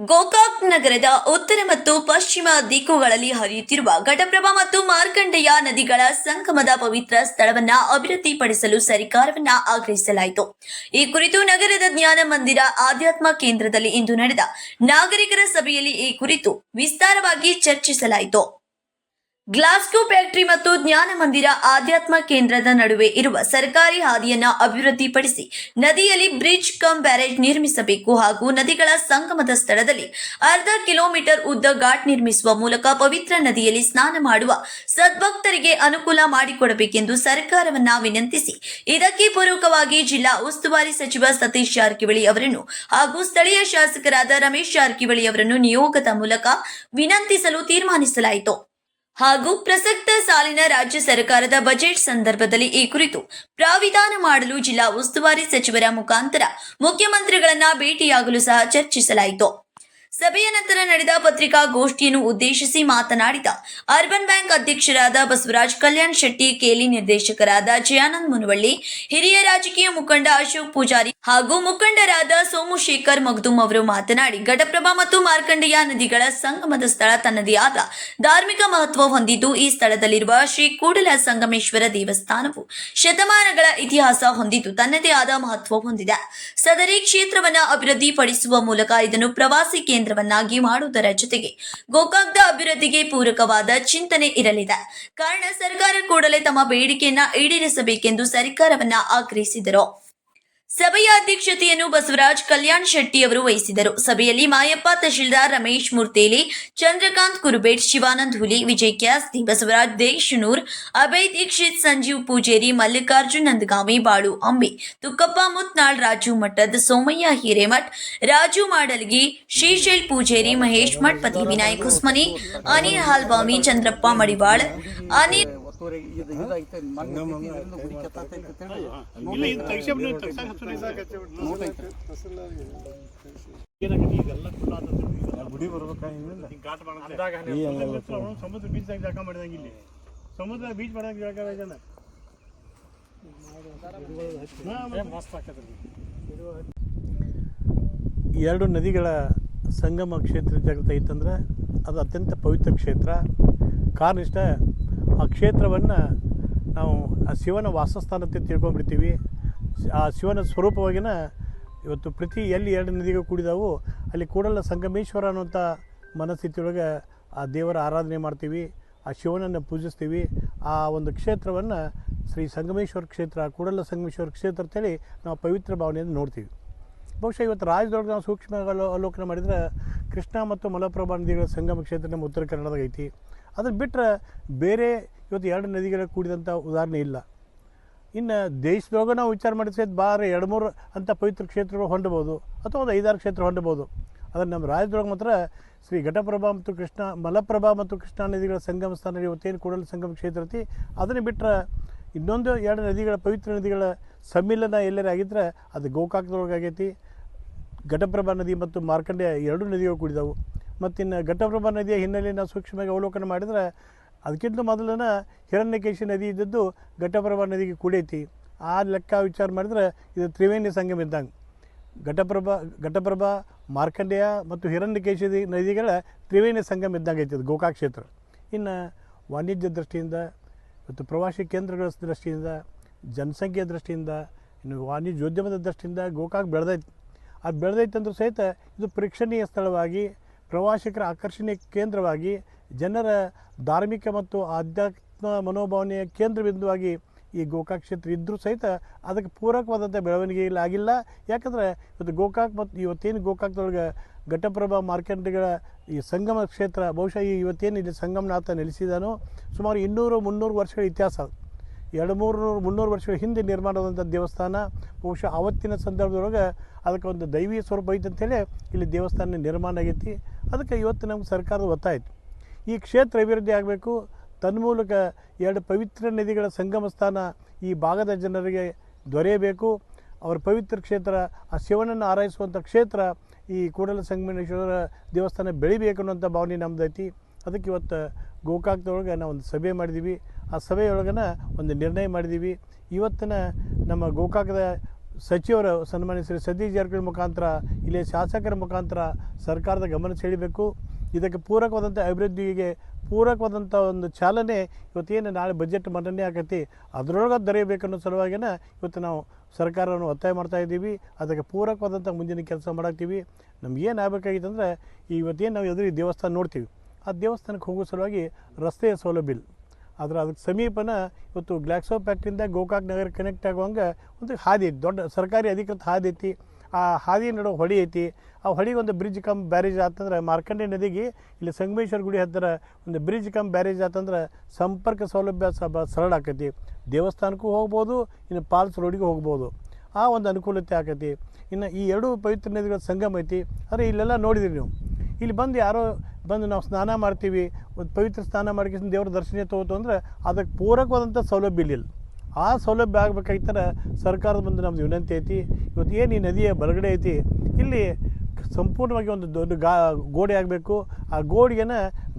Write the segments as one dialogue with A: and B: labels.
A: ಗೋಕಾಕ್ ನಗರದ ಉತ್ತರ ಮತ್ತು ಪಶ್ಚಿಮ ದಿಕ್ಕುಗಳಲ್ಲಿ ಹರಿಯುತ್ತಿರುವ ಘಟಪ್ರಭಾ ಮತ್ತು ಮಾರ್ಕಂಡೆಯ ನದಿಗಳ ಸಂಗಮದ ಪವಿತ್ರ ಸ್ಥಳವನ್ನ ಅಭಿವೃದ್ಧಿಪಡಿಸಲು ಸರ್ಕಾರವನ್ನ ಆಗ್ರಹಿಸಲಾಯಿತು. ಈ ಕುರಿತು ನಗರದ ಜ್ಞಾನ ಮಂದಿರ ಆಧ್ಯಾತ್ಮ ಕೇಂದ್ರದಲ್ಲಿ ಇಂದು ನಡೆದ ನಾಗರಿಕರ ಸಭೆಯಲ್ಲಿ ಈ ಕುರಿತು ವಿಸ್ತಾರವಾಗಿ ಚರ್ಚಿಸಲಾಯಿತು. ಗ್ಲಾಸ್ಗೋ ಫ್ಯಾಕ್ಟರಿ ಮತ್ತು ಜ್ಞಾನ ಮಂದಿರ ಆಧ್ಯಾತ್ಮ ಕೇಂದ್ರದ ನಡುವೆ ಇರುವ ಸರ್ಕಾರಿ ಹಾದಿಯನ್ನು ಅಭಿವೃದ್ಧಿಪಡಿಸಿ ನದಿಯಲ್ಲಿ ಬ್ರಿಡ್ಜ್ ಕಮ್ ಬ್ಯಾರೇಜ್ ನಿರ್ಮಿಸಬೇಕು ಹಾಗೂ ನದಿಗಳ ಸಂಗಮದ ಸ್ಥಳದಲ್ಲಿ ಅರ್ಧ ಕಿಲೋಮೀಟರ್ ಉದ್ದ ಘಾಟ್ ನಿರ್ಮಿಸುವ ಮೂಲಕ ಪವಿತ್ರ ನದಿಯಲ್ಲಿ ಸ್ನಾನ ಮಾಡುವ ಸದ್ಭಕ್ತರಿಗೆ ಅನುಕೂಲ ಮಾಡಿಕೊಡಬೇಕೆಂದು ಸರ್ಕಾರವನ್ನ ವಿನಂತಿಸಿ. ಇದಕ್ಕೆ ಪೂರಕವಾಗಿ ಜಿಲ್ಲಾ ಉಸ್ತುವಾರಿ ಸಚಿವ ಸತೀಶ್ ಜಾರಕಿಹೊಳಿ ಅವರನ್ನು ಹಾಗೂ ಸ್ಥಳೀಯ ಶಾಸಕರಾದ ರಮೇಶ್ ಜಾರಕಿಹೊಳಿ ಅವರನ್ನು ನಿಯೋಗದ ಮೂಲಕ ವಿನಂತಿಸಲು ತೀರ್ಮಾನಿಸಲಾಯಿತು. ಹಾಗೂ ಪ್ರಸಕ್ತ ಸಾಲಿನ ರಾಜ್ಯ ಸರ್ಕಾರದ ಬಜೆಟ್ ಸಂದರ್ಭದಲ್ಲಿ ಈ ಕುರಿತು ಪ್ರಾವಿಧಾನ ಮಾಡಲು ಜಿಲ್ಲಾ ಉಸ್ತುವಾರಿ ಸಚಿವರ ಮುಖಾಂತರ ಮುಖ್ಯಮಂತ್ರಿಗಳನ್ನ ಭೇಟಿಯಾಗಲು ಸಹ ಚರ್ಚಿಸಲಾಯಿತು. ಸಭೆಯ ನಂತರ ನಡೆದ ಪತ್ರಿಕಾಗೋಷ್ಠಿಯನ್ನು ಉದ್ದೇಶಿಸಿ ಮಾತನಾಡಿದ ಅರ್ಬನ್ ಬ್ಯಾಂಕ್ ಅಧ್ಯಕ್ಷರಾದ ಬಸವರಾಜ್ ಕಲ್ಯಾಣ್ ಶೆಟ್ಟಿ, ಕೇಲಿ ನಿರ್ದೇಶಕರಾದ ಜಯಾನಂದ್ ಮುನವಳ್ಳಿ, ಹಿರಿಯ ರಾಜಕೀಯ ಮುಖಂಡ ಅಶೋಕ್ ಪೂಜಾರಿ ಹಾಗೂ ಮುಖಂಡರಾದ ಸೋಮಶೇಖರ್ ಮಗ್ದುಮ್ ಅವರು ಮಾತನಾಡಿ, ಘಟಪ್ರಭಾ ಮತ್ತು ಮಾರ್ಕಂಡೆಯ ನದಿಗಳ ಸಂಗಮದ ಸ್ಥಳ ತನ್ನದೇ ಆದ ಧಾರ್ಮಿಕ ಮಹತ್ವ ಹೊಂದಿದ್ದು, ಈ ಸ್ಥಳದಲ್ಲಿರುವ ಶ್ರೀ ಕೂಡಲ ಸಂಗಮೇಶ್ವರ ದೇವಸ್ಥಾನವು ಶತಮಾನಗಳ ಇತಿಹಾಸ ಹೊಂದಿದ್ದು, ತನ್ನದೇ ಆದ ಮಹತ್ವ ಹೊಂದಿದೆ. ಸದರಿ ಕ್ಷೇತ್ರವನ್ನು ಅಭಿವೃದ್ಧಿಪಡಿಸುವ ಮೂಲಕ ಇದನ್ನು ಪ್ರವಾಸಿ ಕೇಂದ್ರವನ್ನಾಗಿ ಮಾಡುವುದರ ಜೊತೆಗೆ ಗೋಕಾಕ್ದ ಅಭಿವೃದ್ಧಿಗೆ ಪೂರಕವಾದ ಚಿಂತನೆ ಇರಲಿದೆ. ಕಾರಣ ಸರ್ಕಾರ ಕೂಡಲೇ ತಮ್ಮ ಬೇಡಿಕೆಯನ್ನ ಈಡೇರಿಸಬೇಕೆಂದು ಸರ್ಕಾರವನ್ನ ಆಗ್ರಹಿಸಿದರು. ಸಭೆಯ ಅಧ್ಯಕ್ಷತೆಯನ್ನು ಬಸವರಾಜ್ ಕಲ್ಯಾಣ್ ಶೆಟ್ಟಿ ಅವರು ವಹಿಸಿದರು. ಸಭೆಯಲ್ಲಿ ಮಾಯಪ್ಪ ತಹಶೀಲ್ದಾರ್ ರಮೇಶ್ ಮುರ್ತೇಲಿ, ಚಂದ್ರಕಾಂತ್ ಕುರುಬೇಟ್, ಶಿವಾನಂದ್ ಹುಲಿ, ವಿಜಯ್ ಕ್ಯಾಸ್ತಿ, ಬಸವರಾಜ್ ದೇಶನೂರ್, ಅಭಯ್ ದೀಕ್ಷಿತ್, ಸಂಜೀವ್ ಪೂಜೇರಿ, ಮಲ್ಲಿಕಾರ್ಜುನ್ ನಂದಗಾಮಿ, ಬಾಳು ಅಂಬಿ, ತುಕ್ಕಪ್ಪ ಮುತ್ನಾಳ್, ರಾಜು ಮಠದ್ ಸೋಮಯ್ಯ ಹಿರೇಮಠ್, ರಾಜು ಮಾಡಲ್ಗಿ, ಶ್ರೀಶೈಲ್ ಪೂಜೇರಿ, ಮಹೇಶ್ ಮಠ್, ಪತಿ ವಿನಾಯಕ್ ಹುಸ್ಮನಿ ಅನಿಲ್ ಹಾಲ್ವಾಮಿ, ಚಂದ್ರಪ್ಪ ಮಡಿವಾಳ್, ಅನಿಲ್
B: ಒತ್ತುವರಿ ಇದು ಇದಾಯ್ತು ಮಣ್ಣು ಇದರಿಂದ ಗುಡಿ ಕೆತ್ತಾತೈತೆ
C: ಇಲ್ಲ ಇದು ತೆಗ್ಸಾಕ್.
B: ನೋಡೈತೆ
C: ಇದೆಲ್ಲ
B: ಬರ್ಬೇಕಾಗಿಲ್ಲ
C: ಹಿಂಗ್ ಘಾಟ್ ಸಮುದ್ರ ಬೀಚ್ದಾಗ ಜಾಗ ಮಾಡಿದಂಗೆ ಇಲ್ಲಿ. ಸಮುದ್ರ ಬೀಚ್ ಮಾಡಂಗ ಜಾಗ
D: ಎರಡು ನದಿಗಳ ಸಂಗಮ ಕ್ಷೇತ್ರ ಜಗತ್ತ ಇತ್ತಂದ್ರೆ ಅದು ಅತ್ಯಂತ ಪವಿತ್ರ ಕ್ಷೇತ್ರ. ಕಾರಣ ಇಷ್ಟ ಆ ಕ್ಷೇತ್ರವನ್ನು ನಾವು ಆ ಶಿವನ ವಾಸಸ್ಥಾನ ಅಂತ ತಿಳ್ಕೊಂಡ್ಬಿಡ್ತೀವಿ. ಆ ಶಿವನ ಸ್ವರೂಪವಾಗಿನ ಇವತ್ತು ಪ್ರತಿ ಎಲ್ಲಿ ಎರಡು ನದಿಗಳು ಕೂಡಿದಾವು ಅಲ್ಲಿ ಕೂಡಲ ಸಂಗಮೇಶ್ವರ ಅನ್ನುವಂಥ ಮನಸ್ಥಿತಿಯೊಳಗೆ ಆ ದೇವರ ಆರಾಧನೆ ಮಾಡ್ತೀವಿ, ಆ ಶಿವನನ್ನು ಪೂಜಿಸ್ತೀವಿ. ಆ ಒಂದು ಕ್ಷೇತ್ರವನ್ನು ಶ್ರೀ ಸಂಗಮೇಶ್ವರ ಕ್ಷೇತ್ರ ಕೂಡಲ ಸಂಗಮೇಶ್ವರ ಕ್ಷೇತ್ರ ಅಂತೇಳಿ ನಾವು ಪವಿತ್ರ ಭಾವನೆಯನ್ನು ನೋಡ್ತೀವಿ. ಬಹುಶಃ ಇವತ್ತು ರಾಜ್ಯದೊಳಗೆ ನಾವು ಸೂಕ್ಷ್ಮ ಅವಲೋ- ಅವಲೋಕನ ಮಾಡಿದ್ರೆ ಕೃಷ್ಣ ಮತ್ತು ಮಲಪ್ರಭಾ ನದಿಗಳ ಸಂಗಮ ಕ್ಷೇತ್ರ ನಮ್ಮ ಉತ್ತರ ಕನ್ನಡದಾಗ ಐತಿ ಅದನ್ನು ಬಿಟ್ಟರೆ ಬೇರೆ ಇವತ್ತು ಎರಡು ನದಿಗಳ ಕೂಡಿದಂಥ ಉದಾಹರಣೆ ಇಲ್ಲ. ಇನ್ನು ದೇಶದೊಳಗೆ ನಾವು ವಿಚಾರ ಮಾಡಿದ್ರೆ ಬಾರ ಎರಡು ಮೂರು ಅಂಥ ಪವಿತ್ರ ಕ್ಷೇತ್ರಗಳು ಹೊಂಡಬೋದು ಅಥವಾ ಒಂದು ಐದಾರು ಕ್ಷೇತ್ರ ಹೊಂಡಬೋದು ಆದರೆ ನಮ್ಮ ರಾಜ್ಯದೊಳಗೆ ಮಾತ್ರ ಶ್ರೀ ಘಟಪ್ರಭಾ ಮತ್ತು ಕೃಷ್ಣ, ಮಲಪ್ರಭಾ ಮತ್ತು ಕೃಷ್ಣಾ ನದಿಗಳ ಸಂಗಮ ಸ್ಥಾನ ಇವತ್ತೇನು ಕೂಡಲ ಸಂಗಮ ಕ್ಷೇತ್ರ ಐತಿ, ಅದನ್ನು ಬಿಟ್ಟರೆ ಇನ್ನೊಂದು ಎರಡು ನದಿಗಳ ಪವಿತ್ರ ನದಿಗಳ ಸಮ್ಮಿಲನ ಎಲ್ಲರೇ ಆಗಿದ್ರೆ ಅದು ಗೋಕಾಕದೊಳಗಾಗೈತಿ ಘಟಪ್ರಭಾ ನದಿ ಮತ್ತು ಮಾರ್ಕಂಡೆ ಎರಡು ನದಿಗಳು ಕೂಡಿದವು. ಮತ್ತಿನ್ನು ಘಟಪ್ರಭಾ ನದಿಯ ಹಿನ್ನೆಲೆಯನ್ನು ನಾವು ಸೂಕ್ಷ್ಮವಾಗಿ ಅವಲೋಕನ ಮಾಡಿದರೆ ಅದಕ್ಕಿಂತ ಮೊದಲನ ಹಿರಣ್ಯಕೇಶಿ ನದಿ ಇದ್ದದ್ದು ಘಟಪ್ರಭಾ ನದಿಗೆ ಕೂಡೈತಿ. ಆ ಲೆಕ್ಕ ವಿಚಾರ ಮಾಡಿದರೆ ಇದು ತ್ರಿವೇಣಿ ಸಂಗಮ ಇದ್ದಂಗೆ. ಘಟಪ್ರಭಾ ಘಟಪ್ರಭಾ ಮಾರ್ಕಂಡೇಯ ಮತ್ತು ಹಿರಣ್ಯಕೇಶಿ ನದಿಗಳ ತ್ರಿವೇಣಿ ಸಂಗಮ ಇದ್ದಂಗೆ ಐತಿ ಅದು ಗೋಕಾಕ್ ಕ್ಷೇತ್ರ. ಇನ್ನು ವಾಣಿಜ್ಯ ದೃಷ್ಟಿಯಿಂದ ಮತ್ತು ಪ್ರವಾಸಿ ಕೇಂದ್ರಗಳ ದೃಷ್ಟಿಯಿಂದ, ಜನಸಂಖ್ಯೆಯ ದೃಷ್ಟಿಯಿಂದ, ಇನ್ನು ವಾಣಿಜ್ಯೋದ್ಯಮದ ದೃಷ್ಟಿಯಿಂದ ಗೋಕಾಕ್ ಬೆಳೆದೈತಿ. ಅದು ಬೆಳೆದೈತೆ ಅಂದ್ರೂ ಸಹಿತ ಇದು ಪ್ರೇಕ್ಷಣೀಯ ಸ್ಥಳವಾಗಿ ಪ್ರವಾಸಿಗರ ಆಕರ್ಷಣೆ ಕೇಂದ್ರವಾಗಿ, ಜನರ ಧಾರ್ಮಿಕ ಮತ್ತು ಆಧ್ಯಾತ್ಮ ಮನೋಭಾವನೆಯ ಕೇಂದ್ರಬಿಂದುವಾಗಿ ಈ ಗೋಕಾಕ್ ಕ್ಷೇತ್ರ ಇದ್ದರೂ ಸಹಿತ ಅದಕ್ಕೆ ಪೂರಕವಾದಂಥ ಬೆಳವಣಿಗೆ ಆಗಿಲ್ಲ. ಯಾಕಂದರೆ ಇವತ್ತು ಗೋಕಾಕ್ ಮತ್ತು ಇವತ್ತೇನು ಗೋಕಾಕ್ದೊಳಗೆ ಘಟಪ್ರಭಾ ಮಾರ್ಕೆಟ್ಗಳ ಈ ಸಂಗಮ ಕ್ಷೇತ್ರ, ಬಹುಶಃ ಈ ಇವತ್ತೇನು ಇಲ್ಲಿ ಸಂಗಮನಾಥ ನೆಲೆಸಿದಾನೋ ಸುಮಾರು ಇನ್ನೂರು ಮುನ್ನೂರು ವರ್ಷಗಳ ಇತಿಹಾಸ. ಅದು ಎರಡು ಮೂರು ನೂರು ಮುನ್ನೂರು ವರ್ಷಗಳ ಹಿಂದೆ ನಿರ್ಮಾಣವಾದಂಥ ದೇವಸ್ಥಾನ, ಬಹುಶಃ ಆವತ್ತಿನ ಸಂದರ್ಭದೊಳಗೆ ಅದಕ್ಕೆ ಒಂದು ದೈವೀಯ ಸ್ವರೂಪ ಐತೆ ಅಂತೇಳಿ ಇಲ್ಲಿ ದೇವಸ್ಥಾನ ನಿರ್ಮಾಣ ಆಗೈತಿ. ಅದಕ್ಕೆ ಇವತ್ತು ನಮ್ಗೆ ಸರ್ಕಾರದ ಒತ್ತಾಯಿತು. ಈ ಕ್ಷೇತ್ರ ಅಭಿವೃದ್ಧಿ ಆಗಬೇಕು. ತನ್ಮೂಲಕ ಎರಡು ಪವಿತ್ರ ನದಿಗಳ ಸಂಗಮ ಸ್ಥಾನ ಈ ಭಾಗದ ಜನರಿಗೆ ದೊರೆಯಬೇಕು. ಅವರ ಪವಿತ್ರ ಕ್ಷೇತ್ರ, ಆ ಶಿವನನ್ನು ಆರೈಸುವಂಥ ಕ್ಷೇತ್ರ ಈ ಕೂಡಲ ಸಂಗಮೇಶ್ವರ ದೇವಸ್ಥಾನ ಬೆಳಿಬೇಕು ಅನ್ನೋಂಥ ಭಾವನೆ ನಮ್ದೈತಿ. ಅದಕ್ಕೆ ಇವತ್ತು ಗೋಕಾಕ್ದೊಳಗೆ ನಾವು ಒಂದು ಸಭೆ ಮಾಡಿದ್ದೀವಿ. ಆ ಸಭೆಯೊಳಗನ ಒಂದು ನಿರ್ಣಯ ಮಾಡಿದ್ದೀವಿ ಇವತ್ತಿನ ನಮ್ಮ ಗೋಕಾಕದ ಸಚಿವರು ಸನ್ಮಾನ್ಯ ಶ್ರೀ ಸತೀಶ್ ಜಾರಕಿಹೊಳಿ ಮುಖಾಂತರ ಇಲ್ಲಿ ಶಾಸಕರ ಮುಖಾಂತರ ಸರ್ಕಾರದ ಗಮನ ಸೆಳಿಬೇಕು ಇದಕ್ಕೆ ಪೂರಕವಾದಂಥ ಅಭಿವೃದ್ಧಿಗೆ ಪೂರಕವಾದಂಥ ಒಂದು ಚಾಲನೆ ಇವತ್ತೇನು ನಾಳೆ ಬಜೆಟ್ ಮಂಡನೆ ಆಗೈತಿ ಅದರೊಳಗೆ ದೊರೆಯಬೇಕನ್ನೋ ಸಲುವಾಗಿನ ಇವತ್ತು ನಾವು ಸರ್ಕಾರವನ್ನು ಒತ್ತಾಯ ಮಾಡ್ತಾ ಇದ್ದೀವಿ. ಅದಕ್ಕೆ ಪೂರಕವಾದಂಥ ಮುಂದಿನ ಕೆಲಸ ಮಾಡಾಕ್ತೀವಿ. ನಮ್ಗೆ ಏನು ಆಗಬೇಕಾಗಿತ್ತು ಅಂದರೆ ಇವತ್ತೇನು ನಾವು ಎದುರಿಗೆ ದೇವಸ್ಥಾನ ನೋಡ್ತೀವಿ. ಆ ದೇವಸ್ಥಾನಕ್ಕೆ ಹೋಗೋ ಸಲುವಾಗಿ ರಸ್ತೆಯ ಸೌಲಭ್ಯ ಆದ್ರೆ ಅದಕ್ಕೆ ಸಮೀಪನ ಇವತ್ತು ಗ್ಲಾಕ್ಸೋ ಫ್ಯಾಕ್ಟ್ರಿಯಿಂದ ಗೋಕಾಕ್ ನಗರ ಕನೆಕ್ಟ್ ಆಗುವಂಗೆ ಒಂದು ಹಾದಿ ಐತಿ, ದೊಡ್ಡ ಸರ್ಕಾರಿ ಅಧಿಕೃತ ಹಾದಿ ಐತಿ. ಆ ಹಾದಿ ನಡುವೆ ಹೊಳಿ ಐತಿ. ಆ ಹೊಳಿಗೆ ಒಂದು ಬ್ರಿಡ್ಜ್ ಕಮ್ ಬ್ಯಾರೇಜ್ ಆತಂದ್ರೆ ಮಾರ್ಕಂಡೆ ನದಿಗೆ ಇಲ್ಲಿ ಸಂಗಮೇಶ್ವರ ಗುಡಿ ಹತ್ತಿರ ಒಂದು ಬ್ರಿಡ್ಜ್ ಕಮ್ ಬ್ಯಾರೇಜ್ ಆತಂದ್ರೆ ಸಂಪರ್ಕ ಸೌಲಭ್ಯ ಸರಳ ಆಕೈತಿ. ದೇವಸ್ಥಾನಕ್ಕೂ ಹೋಗ್ಬೋದು, ಇನ್ನು ಪಾಲ್ಸ್ ರೋಡಿಗೆ ಹೋಗ್ಬೋದು. ಆ ಒಂದು ಅನುಕೂಲತೆ ಆಕೈತಿ. ಇನ್ನು ಈ ಎರಡು ಪವಿತ್ರ ನದಿಗಳ ಸಂಗಮ ಐತಿ. ಆದರೆ ಇಲ್ಲೆಲ್ಲ ನೋಡಿದಿರಿ ನೀವು. ಇಲ್ಲಿ ಬಂದು ಯಾರೋ ಬಂದು ನಾವು ಸ್ನಾನ ಮಾಡ್ತೀವಿ, ಒಂದು ಪವಿತ್ರ ಸ್ನಾನ ಮಾಡ್ಕೊಂಡು ದೇವ್ರ ದರ್ಶನ ತಗೋತು ಅಂದ್ರೆ ಅದಕ್ಕೆ ಪೂರಕವಾದಂಥ ಸೌಲಭ್ಯ ಇಲ್ಲಿಲ್ಲ ಆ ಸೌಲಭ್ಯ ಆಗ್ಬೇಕಾಯ್ತಾರೆ ಸರ್ಕಾರದ ಬಂದು ನಮ್ದು ವಿನಂತಿ ಐತಿ. ಇವತ್ತು ಏನು ಈ ನದಿಯ ಬಲಗಡೆ ಐತಿ, ಇಲ್ಲಿ ಸಂಪೂರ್ಣವಾಗಿ ಒಂದು ದೊಡ್ಡ ಗಾ, ಗೋಡೆ ಆಗಬೇಕು. ಆ ಗೋಡೆಗೆನ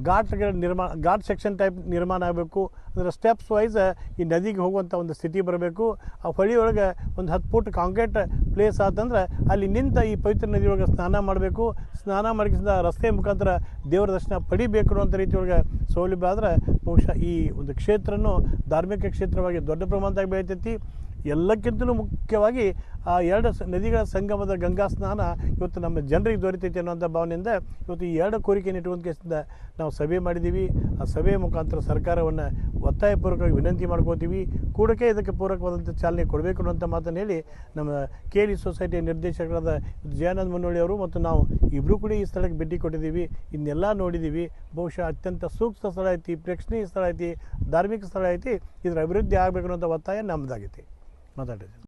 D: ಘಾಟ್ಗಳ ನಿರ್ಮಾಣ, ಘಾಟ್ ಸೆಕ್ಷನ್ ಟೈಪ್ ನಿರ್ಮಾಣ ಆಗಬೇಕು. ಅಂದರೆ ಸ್ಟೆಪ್ಸ್ ವೈಸ್ ಈ ನದಿಗೆ ಹೋಗುವಂಥ ಒಂದು ಸ್ಥಿತಿ ಬರಬೇಕು. ಆ ಹೊಳಿಯೊಳಗೆ ಒಂದು ಹತ್ತು ಫುಟ್ ಕಾಂಕ್ರೀಟ್ ಪ್ಲೇಸ್ ಆತಂದ್ರೆ ಅಲ್ಲಿ ನಿಂತ ಈ ಪವಿತ್ರ ನದಿಯೊಳಗೆ ಸ್ನಾನ ಮಾಡಬೇಕು. ಸ್ನಾನ ಮಾಡಿಸಿದ ರಸ್ತೆ ಮುಖಾಂತರ ದೇವರ ದರ್ಶನ ಪಡಿಬೇಕು ಅನ್ನೋಂಥ ರೀತಿಯೊಳಗೆ ಸೌಲಭ್ಯ ಆದ್ರೆ ಬಹುಶಃ ಈ ಒಂದು ಕ್ಷೇತ್ರನೂ ಧಾರ್ಮಿಕ ಕ್ಷೇತ್ರವಾಗಿ ದೊಡ್ಡ ಪ್ರಮಾಣದಾಗ ಬೆಳಿತೈತಿ. ಎಲ್ಲಕ್ಕಿಂತಲೂ ಮುಖ್ಯವಾಗಿ, ಆ, ಎರಡು ನದಿಗಳ ಸಂಗಮದ ಗಂಗಾ ಸ್ನಾನ ಇವತ್ತು ನಮ್ಮ ಜನರಿಗೆ ದೊರೆತೈತೆ ಅನ್ನೋಂಥ ಭಾವನೆಯಿಂದ ಇವತ್ತು ಈ ಎರಡು ಕೋರಿಕೆಯನ್ನು ಕೇಸಿಂದ ನಾವು ಸಭೆ ಮಾಡಿದ್ದೀವಿ. ಆ ಸಭೆಯ ಮುಖಾಂತರ ಸರ್ಕಾರವನ್ನು ಒತ್ತಾಯಪೂರ್ವಕವಾಗಿ ವಿನಂತಿ ಮಾಡ್ಕೋತೀವಿ ಕೂಡಕ್ಕೆ ಇದಕ್ಕೆ ಪೂರಕವಾದಂಥ ಚಾಲನೆ ಕೊಡಬೇಕು ಅನ್ನೋಂಥ ಮಾತನ್ನು ಹೇಳಿ ನಮ್ಮ ಕೆ ಡಿ ಸೊಸೈಟಿಯ ನಿರ್ದೇಶಕರಾದ ಜಯಾನಂದ ಮುನ್ನೋಳಿ ಅವರು ಮತ್ತು ನಾವು ಇಬ್ಬರೂ ಕೂಡ ಈ ಸ್ಥಳಕ್ಕೆ ಭೇಟಿ ಕೊಟ್ಟಿದ್ದೀವಿ. ಇನ್ನೆಲ್ಲ ನೋಡಿದ್ದೀವಿ. ಬಹುಶಃ ಅತ್ಯಂತ ಸೂಕ್ತ ಸ್ಥಳ ಐತಿ, ಪ್ರೇಕ್ಷಣೀಯ ಸ್ಥಳ ಐತಿ, ಧಾರ್ಮಿಕ ಸ್ಥಳ ಐತಿ. ಇದರ ಅಭಿವೃದ್ಧಿ ಆಗಬೇಕು ಅನ್ನೋಂಥ ಒತ್ತಾಯ ನಮ್ಮದಾಗೈತಿ まだあす。